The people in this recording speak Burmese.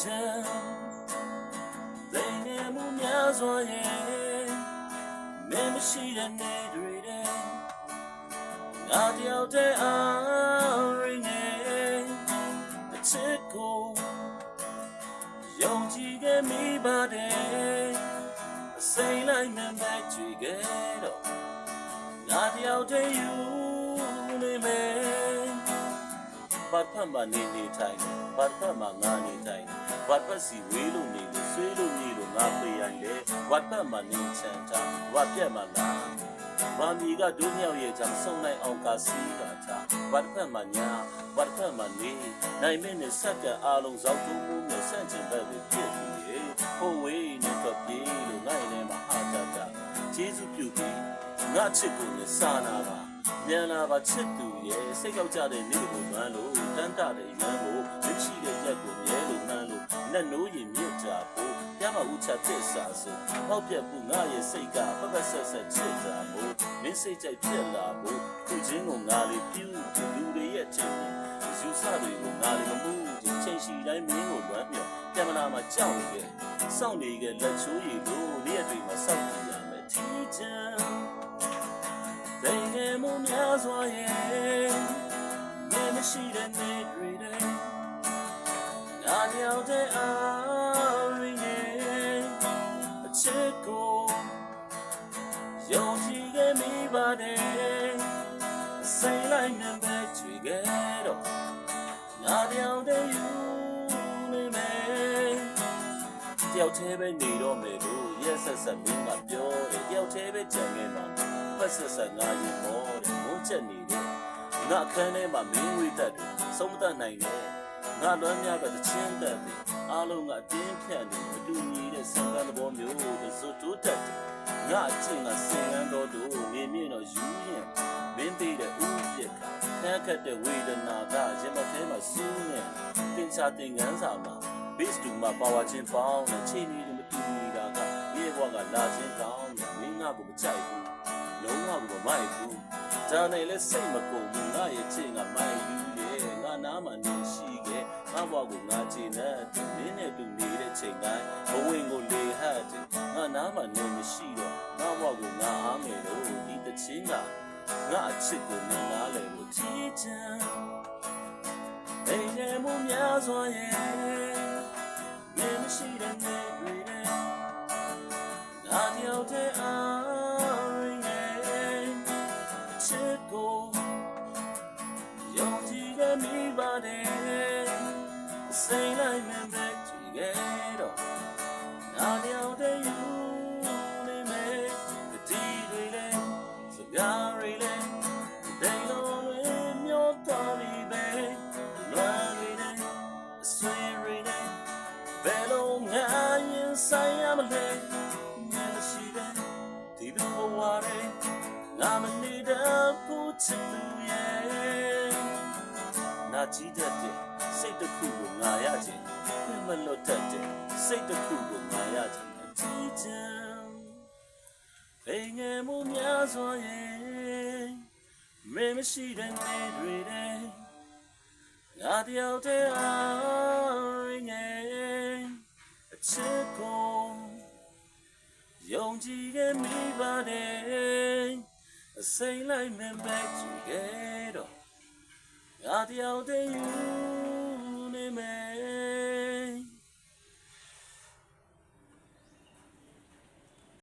ချမ်းသိနေမှုများစွာရဲ့မင်းမရှိတဲ့နေ့တွေတဲ့ငါတယောက်တည်းအားရင်းနေအချစ်ကိုယုံကြည်ခဲ့မိပါတယ်အစိမ့်လိုက်မှန်ပဲကြည့်ခဲ့တော့ငါတယောက်တည်းယူ ဘာဖတ်မှနေနေထိုင်တယ်ဘာဖတ်မှငါနေထိုင်တယ်ဘာဖတ်စီဝေးလို့နေလို့ဆွေးလို့နေလို့ငါပေးရိုင်းတယ်ဘာဖတ်မှနေချမ်းတာဘာပြတ်မှလားဘာမီကဒုညောက်ရဲ့ကြောင့်ဆုံနိုင်အောင်ကစီးတာချဘာဖတ်မှညာဘာဖတ်မှနေနိုင်မင်းနဲ့ဆက်ကအားလုံးဇောက်တူးမှုနဲ့ဆန့်ကျင်ဘက်ကိုပြည့်ပြီးရေဟိုဝေးနဲ့တော့ပြေးလို့နိုင်နေမှာဟာတာတာကျေးဇူးပြုပြီးငါချစ်ကိုနဲ့စာနာပါ မြန်လာပါချစ်သူရဲ့စိတ်ရောက်ကြတဲ့နေ့ကိုမှန်းလို့တန်းတတဲ့ရန်ကိုမရှိတဲ့ရက်ကိုမြဲလို့မှန်းလို့လက်နိုးရင်မြင့်ကြဖို့ရမဥချတဲ့စာဆိုဟောက်ပြက်ဖို့ငါရဲ့စိတ်ကပပဆက်ဆက်ချစ်ကြဖို့မင်းစိတ်ကြိုက်ဖြစ်လာဖို့ခုချင်းကိုငါလေးပြူလူတွေရဲ့ချစ်ယူဆတွေကိုငါလေးမမှုချိန်ရှိတိုင်းမင်းကိုလွမ်းမြော်ပြမလာမှာကြောက်နေခဲ့စောင့်နေခဲ့လက်ချိုးရည်လို့နေ့ရက်တွေမှာစောင့်ကြည့်ရမယ်ထီးချမ်းသိ ငယ်မှုများစွာရဲ့ငယ်မရှိတဲ့နေ့တွေတဲ့ငါရောက်တဲ့အားရင်းရဲ့အချစ်ကိုယုံကြည်ခဲ့မိပါတယ်စိတ်လိုက်နဲ့ပဲကြွေခဲ့တော့ငါရောက်တဲ့ယူနေမယ်တယောက်တည်းပဲနေတော့မယ်လို့ရက်ဆက်ဆက်မင်းကပြောတယ်တယောက်တည်းပဲကြံခဲ့မှာပတ်ဆက်ဆက်ငါယူမောတဲ့မုန်း ချက်နေတဲ့ငါအခန်းထဲမှာမင်းဝိတတ်တယ်ဆုံးမတတ်နိုင်တဲ့ငါလွမ်းများပဲတချင်းတက်တယ်အားလုံးကအတင်းဖြတ်နေမတူညီတဲ့စံကသဘောမျိုးတွေစွတ်တိုးတက်တယ်ငါအချင်းကစင်ကန်းတော်တို့နေမြင့်တော့ယူရင်မင်းသေးတဲ့ဥပြက်ကနှက်ခတ်တဲ့ဝေဒနာကရင်မထဲမှာစူးနေတင်ချတင်ငန်းစာမှာ base တူမှာပါဝါချင်းပေါင်းတဲ့ချိန်ကြီးတွေမတူညီတာကမြေဘဝကလာချင်းကောင်းတယ်မင်းငါကိုမကြိုက်ဘူးလုံးဝကိုမမိုက်ဘူး ဒါနဲ့လဲစိတ်မကုန်ဘူးငါရဲ့ချစ်ငါမိုက်ယူရဲ့ငါနားမှာနေရှိခဲ့ငါဘဝကိုငါချင်တဲ့မင်းနဲ့တူနေတဲ့ချိန်တိုင်းဘဝင်ကိုလေဟတ်တယ်ငါနားမှာနေမရှိတော့ငါဘဝကိုငါအားမယ်လို့ဒီတချင်းကငါအချစ်ကိုနင်နာလေကိုချီးချမ်းအိမ်ထဲမှုများစွာရဲ့မင်းမရှိတဲ့ မိပါတယ်စိတ်လိုက်မှန်ပဲကြည့်ခဲ့တော့ငါတယောက်တည်းယူနေမယ်ဒီတွေလဲစကားတွေလဲဒိန်လုံးတွေမျောတော်ပြီပဲလွမ်းတွေနဲ့အဆွေတွေနဲ့ဘယ်လိုငါရင်ဆိုင်ရမလဲငါရှိတဲ့ဒီဘဝရဲ့ငါမနေတဲ့ဘူးချစ်သူရဲ့နာ ကြည့်တတ်တဲ့စိတ်တစ်ခုကိုငါရခြင်းခွင့်မလွတ်တတ်တဲ့စိတ်တစ်ခုကိုငါရခြင်းအကြည့်ချမ်းအိမ်ငယ်မှုများစွာရဲ့မင်းမရှိတဲ့နေတွေတဲ့ငါတယောက်တည်းအားရင်းရဲ့အချစ်ကိုယုံကြည်ခဲ့မိပါတယ်အစိမ့်လိုက်မှန်ပဲကြည့်ခဲ့တော့ ငါတယောက်တည်းယူနေမယ်